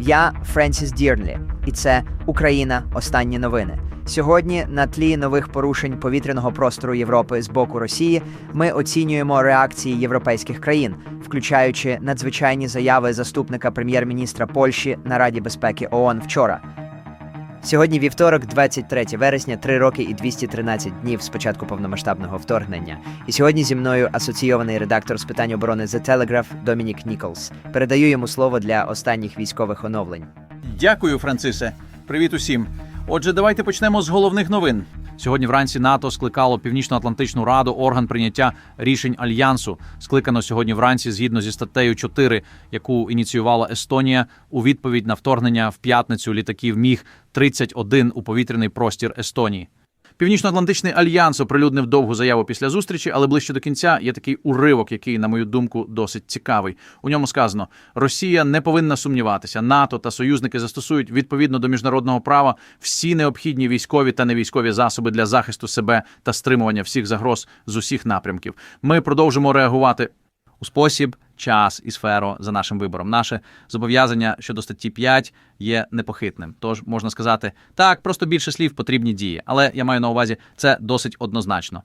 Я Френсіс Дірнлі, і це Україна. Останні новини. Сьогодні, на тлі нових порушень повітряного простору Європи з боку Росії, ми оцінюємо реакції європейських країн, включаючи надзвичайні заяви заступника прем'єр-міністра Польщі на Раді безпеки ООН вчора. Сьогодні вівторок, 23 вересня, 3 роки і 213 днів з початку повномасштабного вторгнення. І сьогодні зі мною асоційований редактор з питань оборони The Telegraph Домінік Ніколс. Передаю йому слово для останніх військових оновлень. Дякую, Францисе. Привіт усім. Отже, давайте почнемо з головних новин. Сьогодні вранці НАТО скликало Північно-Атлантичну раду, орган прийняття рішень альянсу. Скликано сьогодні вранці згідно зі статтею 4, яку ініціювала Естонія у відповідь на вторгнення в п'ятницю літаків Міг 31 у повітряний простір Естонії. Північно-Атлантичний альянс оприлюднив довгу заяву після зустрічі, але ближче до кінця є такий уривок, який, на мою думку, досить цікавий. У ньому сказано: Росія не повинна сумніватися. НАТО та союзники застосують відповідно до міжнародного права всі необхідні військові та невійськові засоби для захисту себе та стримування всіх загроз з усіх напрямків. Ми продовжимо реагувати у спосіб, час і сферу за нашим вибором. Наше зобов'язання щодо статті 5 є непохитним. Тож можна сказати, так, просто більше слів потрібні дії. Але я маю на увазі, це досить однозначно.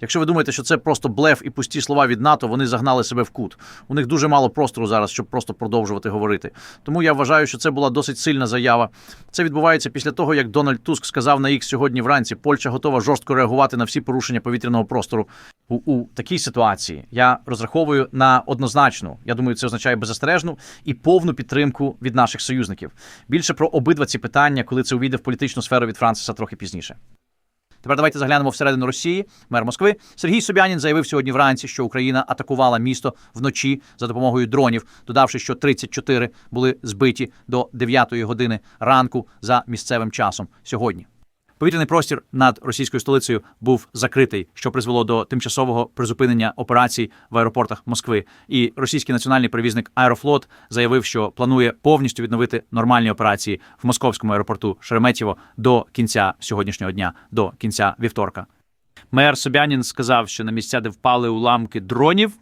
Якщо ви думаєте, що це просто блеф і пусті слова від НАТО, вони загнали себе в кут. У них дуже мало простору зараз, щоб просто продовжувати говорити. Тому я вважаю, що це була досить сильна заява. Це відбувається після того, як Дональд Туск сказав на X сьогодні вранці, Польща готова жорстко реагувати на всі порушення повітряного простору. У, у такій ситуації я розраховую на однозначну, я думаю, це означає беззастережну і повну підтримку від наших союзників. Більше про обидва ці питання, коли це увійде в політичну сферу від Франциса трохи пізніше. Тепер давайте заглянемо всередину Росії. Мер Москви Сергій Собянін заявив сьогодні вранці, що Україна атакувала місто вночі за допомогою дронів, додавши, що 34 були збиті до 9 години ранку за місцевим часом сьогодні. Повітряний простір над російською столицею був закритий, що призвело до тимчасового призупинення операцій в аеропортах Москви. І російський національний перевізник Аерофлот заявив, що планує повністю відновити нормальні операції в московському аеропорту Шереметьєво до кінця сьогоднішнього дня, до кінця вівторка. Мер Собянін сказав, що на місця, де впали уламки дронів,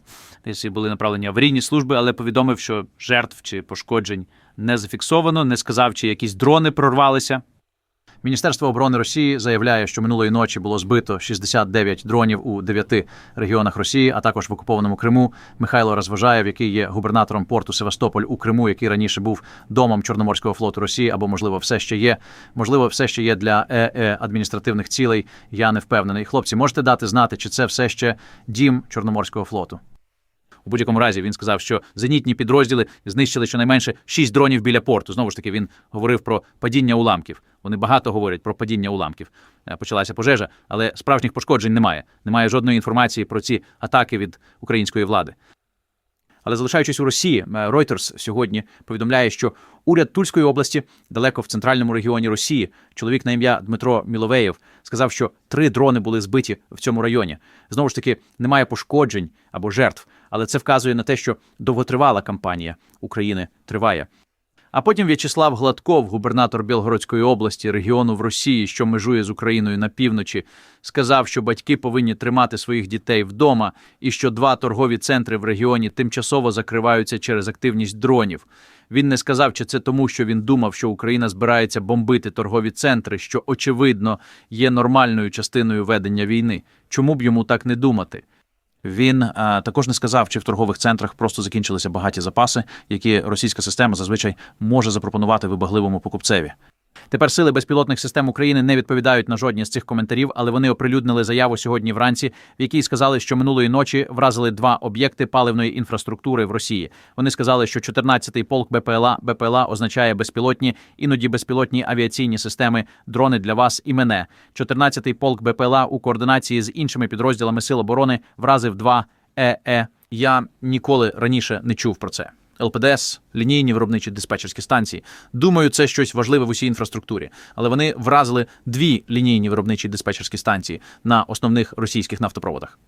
десь були направлені аварійні служби, але повідомив, що жертв чи пошкоджень не зафіксовано, не сказав, чи якісь дрони прорвалися. Міністерство оборони Росії заявляє, що минулої ночі було збито 69 дронів у 9 регіонах Росії, а також в окупованому Криму. Михайло Розважаєв, який є губернатором порту Севастополь у Криму, який раніше був домом Чорноморського флоту Росії, або можливо, все ще є. Можливо, все ще є для ЕЕ адміністративних цілей. Я не впевнений. Хлопці, можете дати знати, чи це все ще дім Чорноморського флоту? У будь-якому разі він сказав, що зенітні підрозділи знищили щонайменше шість дронів біля порту. Знову ж таки, він говорив про падіння уламків. Вони багато говорять про падіння уламків. Е, Почалася пожежа, але справжніх пошкоджень немає. Немає жодної інформації про ці атаки від української влади. Але залишаючись у Росії, е, Reuters сьогодні повідомляє, що уряд Тульської області, далеко в центральному регіоні Росії, чоловік на ім'я Дмитро Міловеєв, сказав, що три дрони були збиті в цьому районі. Знову ж таки, немає пошкоджень або жертв, але це вказує на те, що довготривала кампанія України триває. А потім В'ячеслав Гладков, губернатор Білгородської області, регіону в Росії, що межує з Україною на півночі, сказав, що батьки повинні тримати своїх дітей вдома, і що два торгові центри в регіоні тимчасово закриваються через активність дронів. Він не сказав, чи це тому, що він думав, що Україна збирається бомбити торгові центри, що очевидно є нормальною частиною ведення війни. Чому б йому так не думати? Він а, також не сказав, чи в торгових центрах просто закінчилися багаті запаси, які російська система зазвичай може запропонувати вибагливому покупцеві. Тепер сили безпілотних систем України не відповідають на жодні з цих коментарів, але вони оприлюднили заяву сьогодні вранці, в якій сказали, що минулої ночі вразили два об'єкти паливної інфраструктури в Росії. Вони сказали, що 14-й полк БПЛА БПЛА означає безпілотні, іноді безпілотні авіаційні системи, дрони для вас і мене. 14-й полк БПЛА у координації з іншими підрозділами сил оборони вразив два ЕЕ. Я ніколи раніше не чув про це. ЛПДС, лінійні виробничі диспетчерські станції. Думаю, це щось важливе в усій інфраструктурі. Але вони вразили дві лінійні виробничі диспетчерські станції на основних російських нафтопроводах.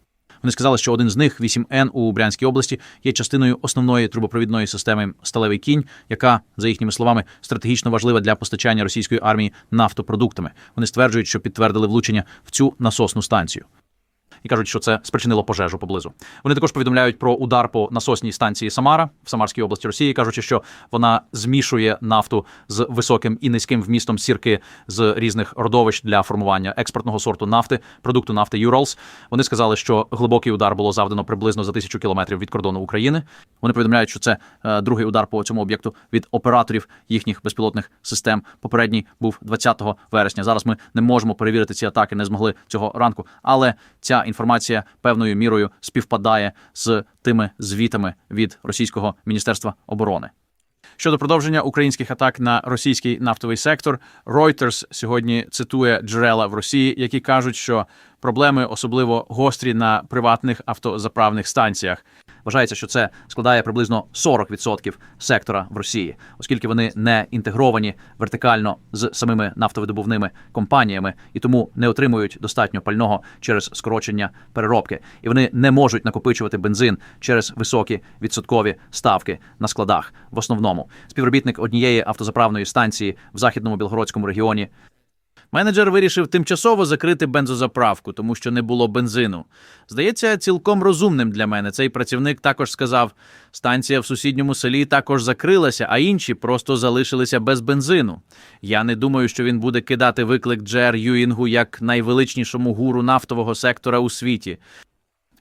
Вони сказали, що один з них, 8Н у Брянській області, є частиною основної трубопровідної системи Сталевий кінь, яка, за їхніми словами, стратегічно важлива для постачання російської армії нафтопродуктами. Вони стверджують, що підтвердили влучення в цю насосну станцію. І кажуть, що це спричинило пожежу поблизу. Вони також повідомляють про удар по насосній станції Самара в Самарській області Росії, кажучи, що вона змішує нафту з високим і низьким вмістом сірки з різних родовищ для формування експортного сорту нафти, продукту нафти Юралс. Вони сказали, що глибокий удар було завдано приблизно за тисячу кілометрів від кордону України. Вони повідомляють, що це е, другий удар по цьому об'єкту від операторів їхніх безпілотних систем. Попередній був 20 вересня. Зараз ми не можемо перевірити ці атаки, не змогли цього ранку. Але ця інформація певною мірою співпадає з тими звітами від російського міністерства оборони. Щодо продовження українських атак на російський нафтовий сектор, Reuters сьогодні цитує джерела в Росії, які кажуть, що проблеми особливо гострі на приватних автозаправних станціях. Вважається, що це складає приблизно 40% сектора в Росії, оскільки вони не інтегровані вертикально з самими нафтовидобувними компаніями і тому не отримують достатньо пального через скорочення переробки, і вони не можуть накопичувати бензин через високі відсоткові ставки на складах. В основному співробітник однієї автозаправної станції в західному білгородському регіоні Менеджер вирішив тимчасово закрити бензозаправку, тому що не було бензину. Здається, цілком розумним для мене. Цей працівник також сказав: станція в сусідньому селі також закрилася, а інші просто залишилися без бензину. Я не думаю, що він буде кидати виклик Джер Юінгу як найвеличнішому гуру нафтового сектора у світі.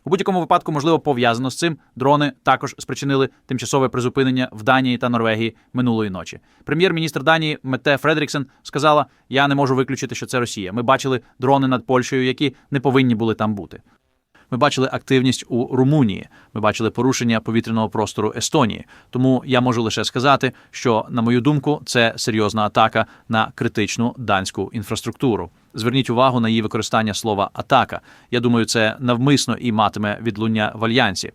У будь-якому випадку, можливо, пов'язано з цим, дрони також спричинили тимчасове призупинення в Данії та Норвегії минулої ночі. Прем'єр-міністр Данії Мете Фредріксен сказала: Я не можу виключити, що це Росія. Ми бачили дрони над Польщею, які не повинні були там бути. Ми бачили активність у Румунії. Ми бачили порушення повітряного простору Естонії. Тому я можу лише сказати, що, на мою думку, це серйозна атака на критичну данську інфраструктуру. Зверніть увагу на її використання слова атака. Я думаю, це навмисно і матиме відлуння в альянсі.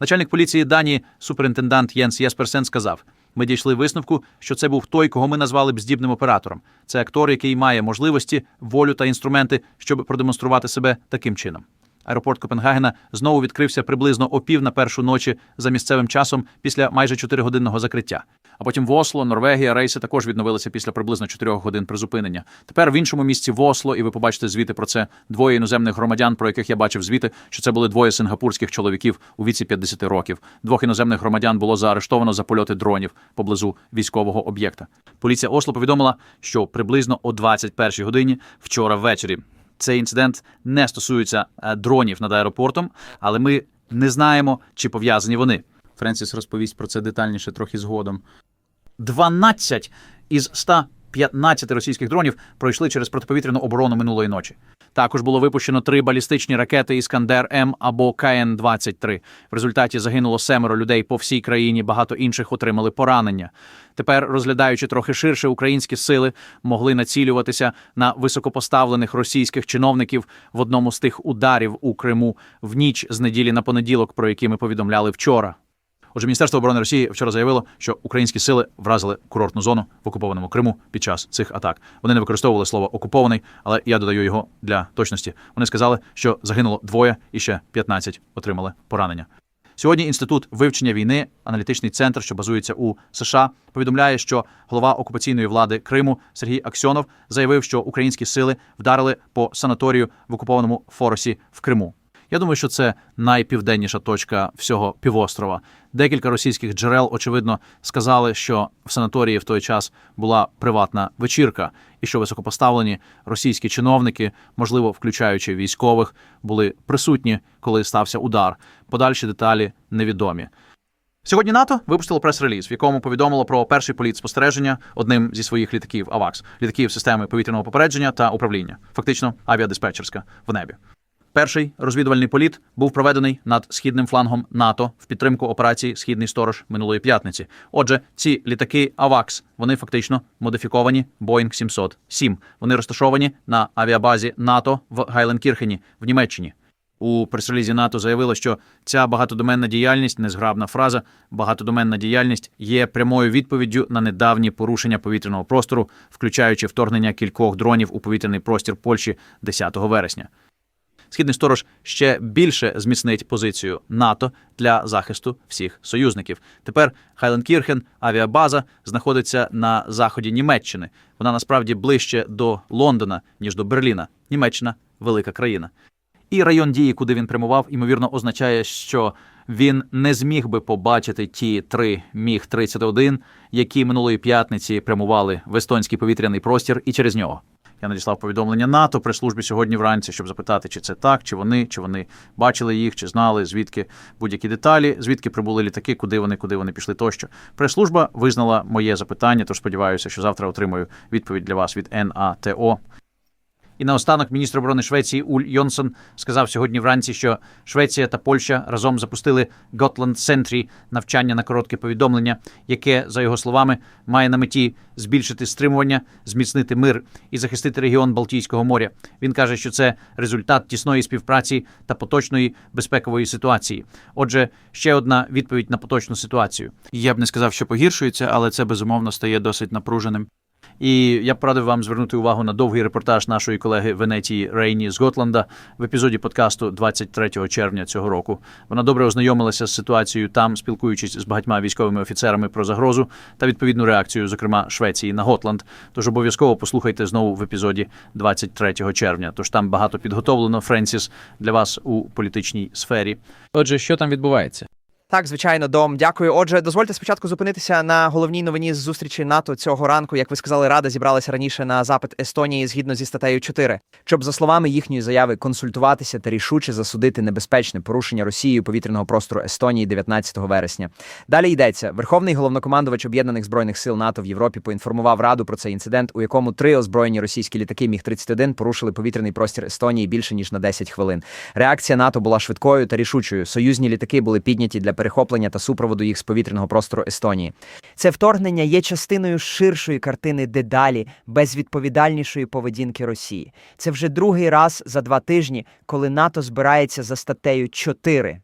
Начальник поліції Данії, суперінтендант Єнс Єсперсен, сказав: ми дійшли висновку, що це був той, кого ми назвали б здібним оператором. Це актор, який має можливості, волю та інструменти, щоб продемонструвати себе таким чином. Аеропорт Копенгагена знову відкрився приблизно о пів на першу ночі за місцевим часом після майже 4-годинного закриття. А потім в Осло, Норвегія, рейси також відновилися після приблизно 4 годин призупинення. Тепер в іншому місці в Осло, і ви побачите звіти про це двоє іноземних громадян, про яких я бачив звіти, що це були двоє сингапурських чоловіків у віці 50 років. Двох іноземних громадян було заарештовано за польоти дронів поблизу військового об'єкта. Поліція Осло повідомила, що приблизно о 21 годині вчора ввечері цей інцидент не стосується е, дронів над аеропортом, але ми не знаємо, чи пов'язані вони. Френсіс розповість про це детальніше трохи згодом. 12 із 115 російських дронів пройшли через протиповітряну оборону минулої ночі. Також було випущено три балістичні ракети Іскандер М або КН-23. В результаті загинуло семеро людей по всій країні. Багато інших отримали поранення. Тепер, розглядаючи трохи ширше, українські сили могли націлюватися на високопоставлених російських чиновників в одному з тих ударів у Криму в ніч з неділі на понеділок, про які ми повідомляли вчора. Отже, Міністерство оборони Росії вчора заявило, що українські сили вразили курортну зону в окупованому Криму під час цих атак. Вони не використовували слово окупований, але я додаю його для точності. Вони сказали, що загинуло двоє і ще 15 отримали поранення. Сьогодні інститут вивчення війни, аналітичний центр, що базується у США, повідомляє, що голова окупаційної влади Криму Сергій Аксьонов заявив, що українські сили вдарили по санаторію в окупованому Форосі в Криму. Я думаю, що це найпівденніша точка всього півострова. Декілька російських джерел, очевидно, сказали, що в санаторії в той час була приватна вечірка, і що високопоставлені російські чиновники, можливо, включаючи військових, були присутні, коли стався удар. Подальші деталі невідомі. Сьогодні НАТО випустило прес-реліз, в якому повідомило про перший політ спостереження одним зі своїх літаків АВАКС, літаків системи повітряного попередження та управління, фактично авіадиспетчерська в небі. Перший розвідувальний політ був проведений над східним флангом НАТО в підтримку операції Східний сторож минулої п'ятниці. Отже, ці літаки АВАКС вони фактично модифіковані Boeing 707. Вони розташовані на авіабазі НАТО в Гайленкірхені в Німеччині. У прес-релізі НАТО заявило, що ця багатодоменна діяльність, незграбна фраза, багатодоменна діяльність є прямою відповіддю на недавні порушення повітряного простору, включаючи вторгнення кількох дронів у повітряний простір Польщі 10 вересня. Східний сторож ще більше зміцнить позицію НАТО для захисту всіх союзників. Тепер Хайленкірхен, авіабаза, знаходиться на заході Німеччини. Вона насправді ближче до Лондона ніж до Берліна. Німеччина велика країна. І район дії, куди він прямував, ймовірно, означає, що він не зміг би побачити ті три міг 31 які минулої п'ятниці прямували в естонський повітряний простір, і через нього. Я надіслав повідомлення НАТО при службі сьогодні вранці, щоб запитати, чи це так, чи вони, чи вони бачили їх, чи знали, звідки будь-які деталі, звідки прибули літаки, куди вони, куди вони пішли тощо. Прес-служба визнала моє запитання, тож сподіваюся, що завтра отримаю відповідь для вас від НАТО. І наостанок міністр оборони Швеції Уль Йонсон сказав сьогодні вранці, що Швеція та Польща разом запустили Готланд Сентрі навчання на коротке повідомлення, яке, за його словами, має на меті збільшити стримування, зміцнити мир і захистити регіон Балтійського моря. Він каже, що це результат тісної співпраці та поточної безпекової ситуації. Отже, ще одна відповідь на поточну ситуацію. Я б не сказав, що погіршується, але це безумовно стає досить напруженим. І я порадив вам звернути увагу на довгий репортаж нашої колеги Венетії Рейні з Готланда в епізоді подкасту 23 червня цього року. Вона добре ознайомилася з ситуацією там, спілкуючись з багатьма військовими офіцерами про загрозу та відповідну реакцію, зокрема Швеції на Готланд. Тож обов'язково послухайте знову в епізоді 23 червня. Тож там багато підготовлено Френсіс для вас у політичній сфері. Отже, що там відбувається? Так, звичайно, дом. Дякую. Отже, дозвольте спочатку зупинитися на головній новині з зустрічі НАТО цього ранку. Як ви сказали, Рада зібралася раніше на запит Естонії згідно зі статтею 4, щоб, за словами їхньої заяви, консультуватися та рішуче засудити небезпечне порушення Росією повітряного простору Естонії 19 вересня. Далі йдеться. Верховний головнокомандувач об'єднаних збройних сил НАТО в Європі поінформував Раду про цей інцидент, у якому три озброєні російські літаки Міг 31 порушили повітряний простір Естонії більше ніж на 10 хвилин. Реакція НАТО була швидкою та рішучою. Союзні літаки були підняті для перехоплення та супроводу їх з повітряного простору Естонії. Це вторгнення є частиною ширшої картини дедалі безвідповідальнішої поведінки Росії. Це вже другий раз за два тижні, коли НАТО збирається за статтею 4.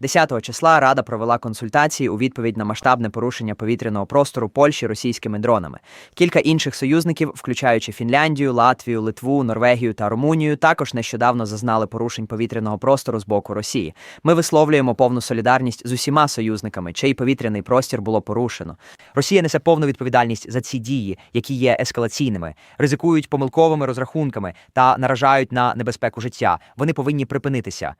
10 числа Рада провела консультації у відповідь на масштабне порушення повітряного простору Польщі російськими дронами. Кілька інших союзників, включаючи Фінляндію, Латвію, Литву, Норвегію та Румунію, також нещодавно зазнали порушень повітряного простору з боку Росії. Ми висловлюємо повну солідарність з усіма союзниками, чий повітряний простір було порушено. Росія несе повну відповідальність за ці дії, які є ескалаційними, ризикують помилковими розрахунками та наражають на небезпеку життя. Вони повинні припинитися.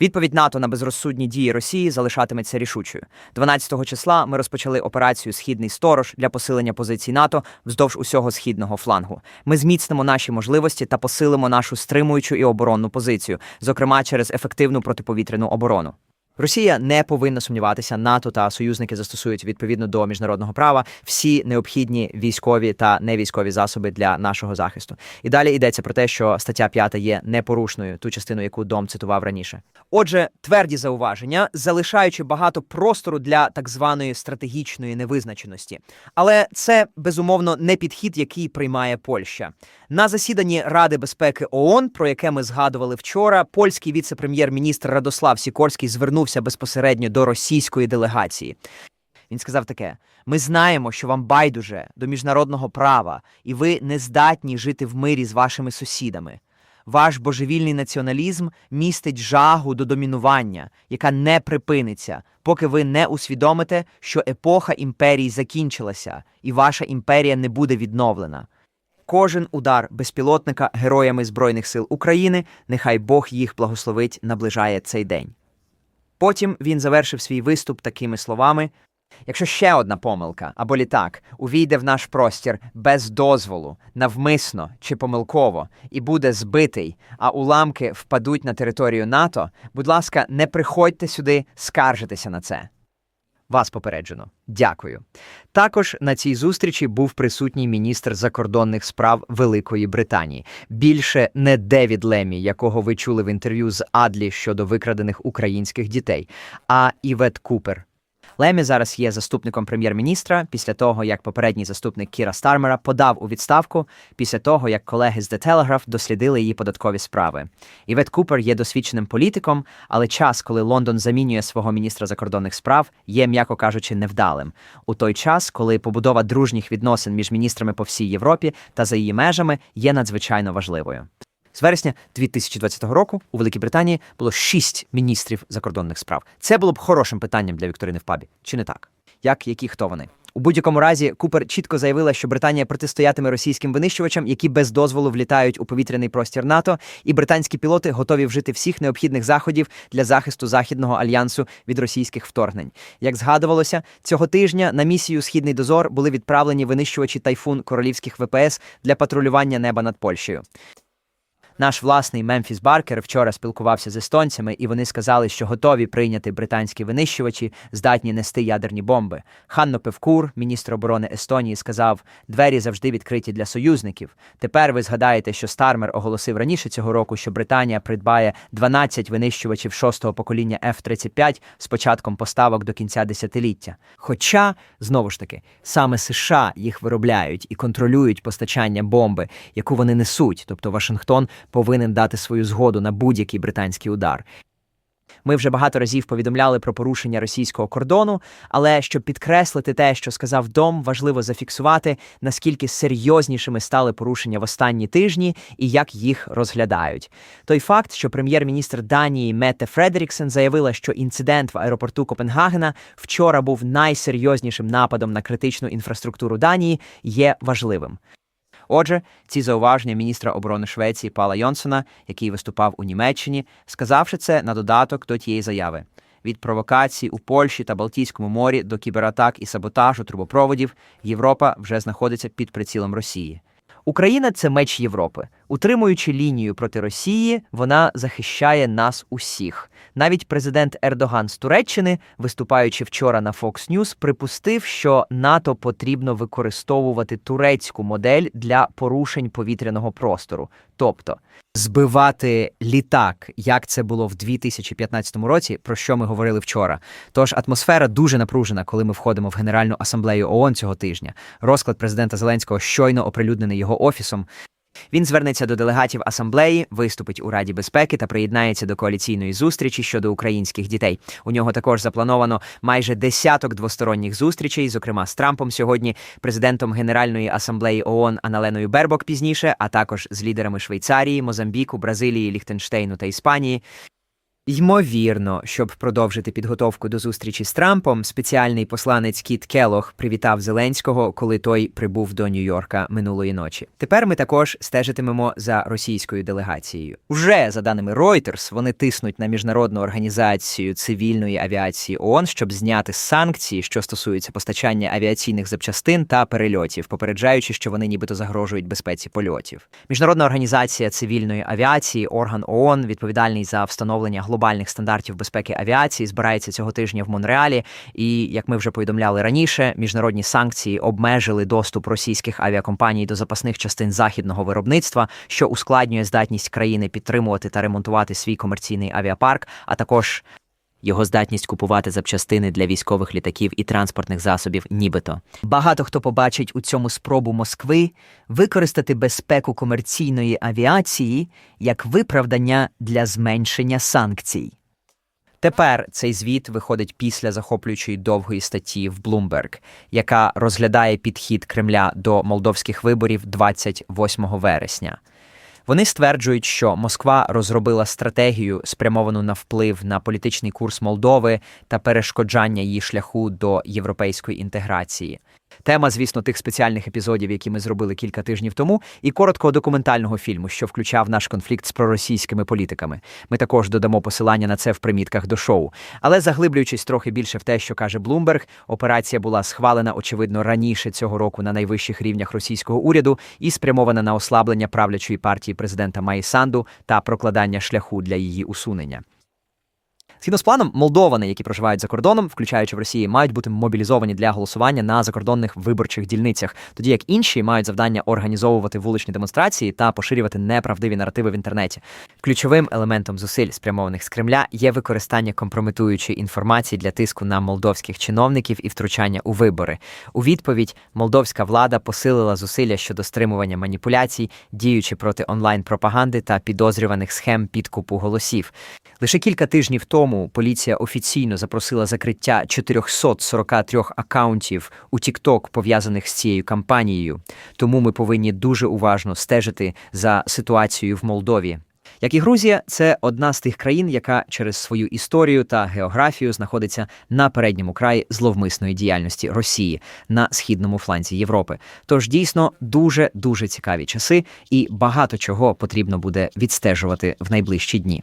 Відповідь НАТО на безрозсудні дії Росії залишатиметься рішучою. 12 числа ми розпочали операцію Східний сторож для посилення позицій НАТО вздовж усього східного флангу. Ми зміцнимо наші можливості та посилимо нашу стримуючу і оборонну позицію, зокрема через ефективну протиповітряну оборону. Росія не повинна сумніватися, НАТО та союзники застосують відповідно до міжнародного права всі необхідні військові та невійськові засоби для нашого захисту. І далі йдеться про те, що стаття 5 є непорушною, ту частину, яку Дом цитував раніше. Отже, тверді зауваження, залишаючи багато простору для так званої стратегічної невизначеності. Але це безумовно не підхід, який приймає Польща. На засіданні Ради безпеки ООН, про яке ми згадували вчора, польський віце-прем'єр-міністр Радослав Сікорський звернувся безпосередньо до російської делегації. Він сказав таке: ми знаємо, що вам байдуже до міжнародного права, і ви не здатні жити в мирі з вашими сусідами. Ваш божевільний націоналізм містить жагу до домінування, яка не припиниться, поки ви не усвідомите, що епоха імперій закінчилася, і ваша імперія не буде відновлена. Кожен удар безпілотника героями Збройних сил України, нехай Бог їх благословить, наближає цей день. Потім він завершив свій виступ такими словами: Якщо ще одна помилка або літак увійде в наш простір без дозволу, навмисно чи помилково, і буде збитий, а уламки впадуть на територію НАТО, будь ласка, не приходьте сюди скаржитися на це. Вас попереджено. Дякую. Також на цій зустрічі був присутній міністр закордонних справ Великої Британії. Більше не Девід Лемі, якого ви чули в інтерв'ю з Адлі щодо викрадених українських дітей, а Івет Купер. Лемі зараз є заступником прем'єр-міністра після того, як попередній заступник Кіра Стармера подав у відставку після того, як колеги з The Telegraph дослідили її податкові справи. Івет Купер є досвідченим політиком, але час, коли Лондон замінює свого міністра закордонних справ, є, м'яко кажучи, невдалим. У той час, коли побудова дружніх відносин між міністрами по всій Європі та за її межами є надзвичайно важливою. З вересня 2020 року у Великій Британії було шість міністрів закордонних справ. Це було б хорошим питанням для Вікторини в пабі, чи не так? Як які хто вони? У будь-якому разі Купер чітко заявила, що Британія протистоятиме російським винищувачам, які без дозволу влітають у повітряний простір НАТО, і британські пілоти готові вжити всіх необхідних заходів для захисту західного альянсу від російських вторгнень. Як згадувалося, цього тижня на місію Східний дозор були відправлені винищувачі тайфун королівських ВПС для патрулювання неба над Польщею. Наш власний Мемфіс Баркер вчора спілкувався з естонцями, і вони сказали, що готові прийняти британські винищувачі, здатні нести ядерні бомби. Ханно Певкур, міністр оборони Естонії, сказав: двері завжди відкриті для союзників. Тепер ви згадаєте, що Стармер оголосив раніше цього року, що Британія придбає 12 винищувачів шостого покоління F-35 з початком поставок до кінця десятиліття. Хоча, знову ж таки, саме США їх виробляють і контролюють постачання бомби, яку вони несуть, тобто Вашингтон повинен дати свою згоду на будь-який британський удар. Ми вже багато разів повідомляли про порушення російського кордону, але щоб підкреслити те, що сказав Дом, важливо зафіксувати, наскільки серйознішими стали порушення в останні тижні і як їх розглядають. Той факт, що прем'єр-міністр Данії Мете Фредеріксен заявила, що інцидент в аеропорту Копенгагена вчора був найсерйознішим нападом на критичну інфраструктуру Данії, є важливим. Отже, ці зауваження міністра оборони Швеції Пала Йонсона, який виступав у Німеччині, сказавши це на додаток до тієї заяви. Від провокацій у Польщі та Балтійському морі до кібератак і саботажу трубопроводів Європа вже знаходиться під прицілом Росії. Україна це меч Європи. Утримуючи лінію проти Росії, вона захищає нас усіх. Навіть президент Ердоган з Туреччини, виступаючи вчора на Fox News, припустив, що НАТО потрібно використовувати турецьку модель для порушень повітряного простору, тобто збивати літак, як це було в 2015 році, про що ми говорили вчора. Тож атмосфера дуже напружена, коли ми входимо в Генеральну асамблею ООН цього тижня. Розклад президента Зеленського щойно оприлюднений його офісом. Він звернеться до делегатів асамблеї, виступить у Раді безпеки та приєднається до коаліційної зустрічі щодо українських дітей. У нього також заплановано майже десяток двосторонніх зустрічей, зокрема з Трампом сьогодні, президентом Генеральної асамблеї ООН Аналеною Бербок пізніше, а також з лідерами Швейцарії, Мозамбіку, Бразилії, Ліхтенштейну та Іспанії. Ймовірно, щоб продовжити підготовку до зустрічі з Трампом, спеціальний посланець Кіт Келох привітав Зеленського, коли той прибув до Нью-Йорка минулої ночі. Тепер ми також стежитимемо за російською делегацією. Уже за даними Reuters, вони тиснуть на міжнародну організацію цивільної авіації ООН, щоб зняти санкції, що стосуються постачання авіаційних запчастин та перельотів, попереджаючи, що вони нібито загрожують безпеці польотів. Міжнародна організація цивільної авіації, орган ООН, відповідальний за встановлення глобальних стандартів безпеки авіації, збирається цього тижня в Монреалі. І як ми вже повідомляли раніше, міжнародні санкції обмежили доступ російських авіакомпаній до запасних частин західного виробництва, що ускладнює здатність країни підтримувати та ремонтувати свій комерційний авіапарк, а також його здатність купувати запчастини для військових літаків і транспортних засобів, нібито багато хто побачить у цьому спробу Москви використати безпеку комерційної авіації як виправдання для зменшення санкцій. Тепер цей звіт виходить після захоплюючої довгої статті в Bloomberg, яка розглядає підхід Кремля до молдовських виборів 28 вересня. Вони стверджують, що Москва розробила стратегію, спрямовану на вплив на політичний курс Молдови та перешкоджання її шляху до європейської інтеграції. Тема, звісно, тих спеціальних епізодів, які ми зробили кілька тижнів тому, і короткого документального фільму, що включав наш конфлікт з проросійськими політиками. Ми також додамо посилання на це в примітках до шоу. Але заглиблюючись трохи більше в те, що каже Блумберг, операція була схвалена очевидно раніше цього року на найвищих рівнях російського уряду і спрямована на ослаблення правлячої партії президента Маї Санду та прокладання шляху для її усунення. Згідно з планом, молдовани, які проживають за кордоном, включаючи в Росії, мають бути мобілізовані для голосування на закордонних виборчих дільницях, тоді як інші мають завдання організовувати вуличні демонстрації та поширювати неправдиві наративи в інтернеті. Ключовим елементом зусиль, спрямованих з Кремля, є використання компрометуючої інформації для тиску на молдовських чиновників і втручання у вибори. У відповідь молдовська влада посилила зусилля щодо стримування маніпуляцій, діючи проти онлайн-пропаганди та підозрюваних схем підкупу голосів. Лише кілька тижнів тому поліція офіційно запросила закриття 443 акаунтів у TikTok, пов'язаних з цією кампанією. Тому ми повинні дуже уважно стежити за ситуацією в Молдові. Як і Грузія, це одна з тих країн, яка через свою історію та географію знаходиться на передньому краї зловмисної діяльності Росії на східному фланзі Європи. Тож дійсно дуже дуже цікаві часи, і багато чого потрібно буде відстежувати в найближчі дні.